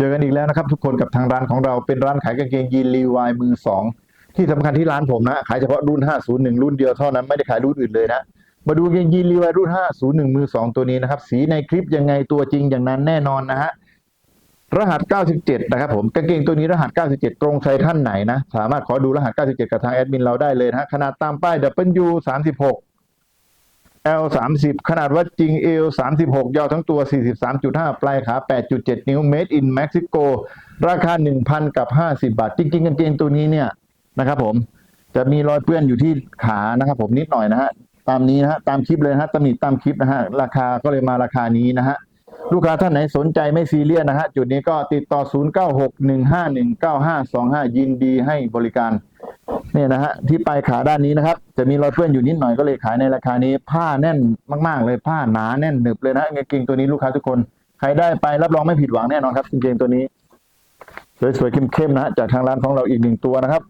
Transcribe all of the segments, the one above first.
เจอกันอีกแล้วนะครับทุกคนกับทางร้านของเราเป็นร้านขายกางเกงยีนรีวายมือสองที่สำคัญที่ร้านผมนะ ขายเฉพาะรุ่น 501 รุ่นเดียวเท่านั้นไม่ได้ขายรุ่นอื่นเลยนะ มาดูกางเกงยีนรีวายรุ่น 501 มือสองตัวนี้นะครับ สีในคลิปยังไงตัวจริงอย่างนั้นแน่นอนนะฮะรหัส 97 นะครับผมกางเกงตัวนี้รหัส 97 ตรงใจท่านไหนนะ สามารถขอดูรหัส 97 กับทางแอดมินเราได้เลยนะฮะขนาดตามป้าย W36 W 36 L 30ขนาดวัดจริง L 36ยาวทั้งตัว43.5ปลายขา8.7นิ้ว Made in Mexico ราคา1,000กับ50บาท จริงๆกางเกงตัวนี้เนี่ยนะครับผมจะมีรอยเปื้อนอยู่ที่ขานะครับผมนิดหน่อยนะฮะตามนี้นะฮะตามคลิปเลยนะฮะตำหนิตามคลิปนะฮะราคาก็เลยมาราคานี้นะฮะลูกค้าท่านไหนสนใจไม่ซีเรียสนะฮะจุดนี้ก็ติดต่อ 0961519525 ยินดีให้บริการ เนี่ยนะฮะที่ปลายขาด้านนี้นะครับ จะมีรอยเปื้อนอยู่นิดหน่อยก็เลยขายในราคานี้ ผ้าแน่นมาก ๆ เลยผ้าหนาแน่นหนึบเลยนะกางเกงตัวนี้ลูกค้าทุกคนใครได้ไปรับรองไม่ผิดหวังแน่นอนครับกางเกงตัวนี้สวยๆเข้มๆนะฮะจากทางร้านของเราอีกหนึ่งตัวนะครับ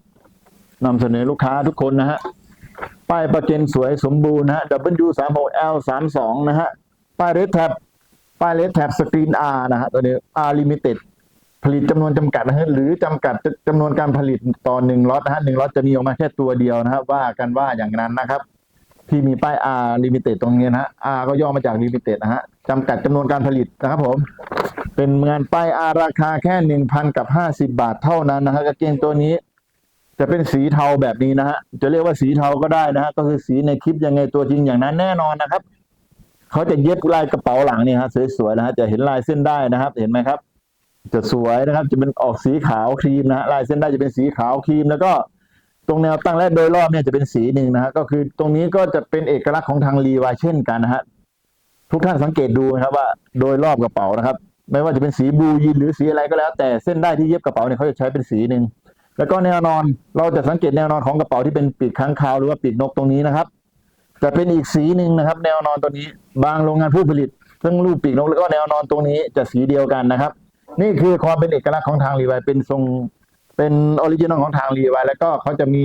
นำเสนอลูกค้าทุกคนนะฮะป้ายประเจนสวยสมบูรณ์นะฮะ W 3 6 L 3 2นะฮะป้ายเรดแท็บป้ายเรดแท็บสกรีน R นะฮะตัวนี้ R Limited ผลิตจำนวนจำกัดนะฮะหรือจำกัดจำนวนการผลิตต่อหนึ่งล็อตนะฮะหนึ่งล็อตจะมีออกมาแค่ตัวเดียวนะครับ ว่ากันว่าอย่างนั้นนะครับ ที่มีป้าย R Limited ตรงนี้นะฮะ R ก็ย่อมาจาก Limited นะฮะจำกัดจำนวนการผลิตนะครับผม เป็นงานป้าย R ราคาแค่หนึ่งพันกับห้าสิบาทเท่านั้นนะฮะกางเกงตัวนี้ จะเป็นสีเทาแบบนี้นะฮะจะเรียกว่าสีเทาก็ได้นะฮะก็คือสีในคลิปยังไงตัวจริงอย่างนั้นแน่นอนนะครับเขาจะเย็บลายกระเป๋าหลังนี่ฮะสวยๆนะฮะจะเห็นลายเส้นได้นะครับ เห็นไหมครับ จะสวยนะครับ จะเป็นออกสีขาวครีมนะฮะลายเส้นได้จะเป็นสีขาวครีม แล้วก็ตรงแนวตั้งและโดยรอบเนี่ยจะเป็นสีหนึ่งนะฮะก็คือตรงนี้ก็จะเป็นเอกลักษณ์ของทางรีวายเช่นกันนะฮะทุกท่านสังเกตดูนะครับว่าโดยรอบกระเป๋านะครับ ไม่ว่าจะเป็นสีบลูยีนหรือสีอะไรก็แล้ว แต่เส้นได้ที่เย็บกระเป๋าเนี่ยเขาจะใช้เป็นสีหนึ่งแล้วก็แนวนอนเราจะสังเกตแนวนอนของกระเป๋าที่เป็นปีกค้างคาวหรือว่าปีกนกตรงนี้นะครับ จะเป็นอีกสีหนึ่งนะครับ แนวนอนตัวนี้ บางโรงงานผู้ผลิตทั้งรูปปีกนกแล้วก็แนวนอนตรงนี้จะสีเดียวกันนะครับ นี่คือความเป็นเอกลักษณ์ของทางรีวายเป็นทรงเป็นออริจินอลของทางรีวายแล้วก็เขาจะมี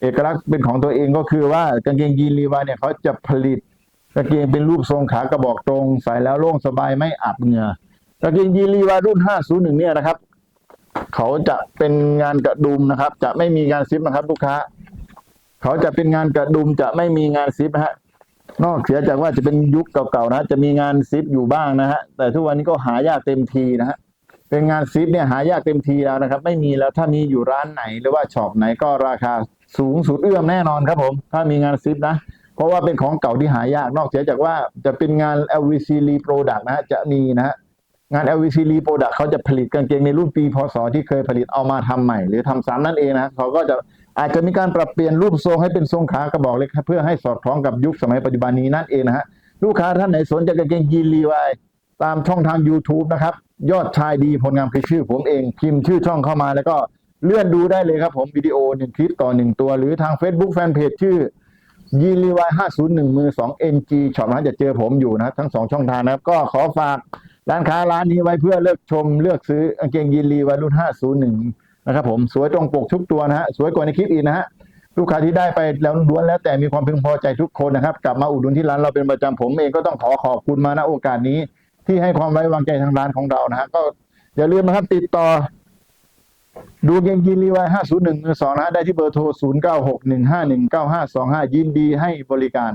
เอกลักษณ์เป็นของตัวเองก็คือว่ากางเกงยีนรีวายเนี่ยเขาจะผลิตกางเกงเป็นรูปทรงขากระบอกตรงใส่แล้วโล่งสบายไม่อับเหงื่อกางเกงยีนรีวายรุ่น 501 เนี่ยนะครับ เขาจะเป็นงานกระดุมนะครับ จะไม่มีงานซิปนะครับ ลูกค้า เขาจะเป็นงานกระดุมจะไม่มีงานซิปฮะ นอกเสียจากว่าจะเป็นยุคเก่าๆนะ จะมีงานซิปอยู่บ้างนะฮะ แต่ทุกวันนี้ก็หายากเต็มทีนะฮะ เป็นงานซิปเนี่ยหายากเต็มทีแล้วนะครับ ไม่มีแล้วถ้ามีอยู่ร้านไหนหรือว่าช็อปไหนก็ราคาสูงสุดเอื้อมแน่นอนครับผม ถ้ามีงานซิปนะ เพราะว่าเป็นของเก่าที่หายาก นอกเสียจากว่าจะเป็นงาน LVC Reproduct นะฮะ จะมีนะฮะ งาน LVC Reproduct เขาจะผลิตกางเกงในรุ่นปีพศที่เคยผลิตเอามาทำใหม่ หรือทำซ้ำนั่นเองนะเขาก็จะ อาจจะมีการปรับเปลี่ยนรูปทรงให้เป็นทรงขากระบอกเล็กเพื่อให้สอดคล้องกับยุคสมัยปัจจุบันนี้นั่นเองนะฮะลูกค้าท่านไหนสนใจกางเกงยีนรีวายตามช่องทาง YouTube นะครับ ยอดชายดีผลงานคือชื่อผมเองพิมพ์ชื่อช่องเข้ามาแล้วก็เลื่อนดูได้เลยครับผมวิดีโอหนึ่งคลิปต่อหนึ่งตัว หรือทาง Facebook Fanpage ชื่อยีรีวายห้าศูนย์หนึ่งมือสอง NG ช็อปนะจะเจอผมอยู่นะครับทั้งสองช่องทางนะครับ ก็ขอฝากร้านค้าร้านนี้ไว้เพื่อเลือกชมเลือกซื้อกางเกงยีนรีวายรุ่นห้าศูนย์หนึ่ง นะครับผมสวยตรงปกทุกตัวนะฮะสวยกว่าในคลิปอีกนะฮะลูกค้าที่ได้ไปแล้วล้วนแล้วแต่มีความพึงพอใจทุกคนนะครับ กลับมาอุดหนุนที่ร้านเราเป็นประจำผมเองก็ต้องขอขอบคุณมาณโอกาสนี้ ที่ให้ความไว้วางใจทางร้านของเรานะฮะก็อย่าลืมนะครับติดต่อ ดูเกงยีนรีวาย501 2นะฮะได้ที่เบอร์โทร0961519525ยินดีให้บริการ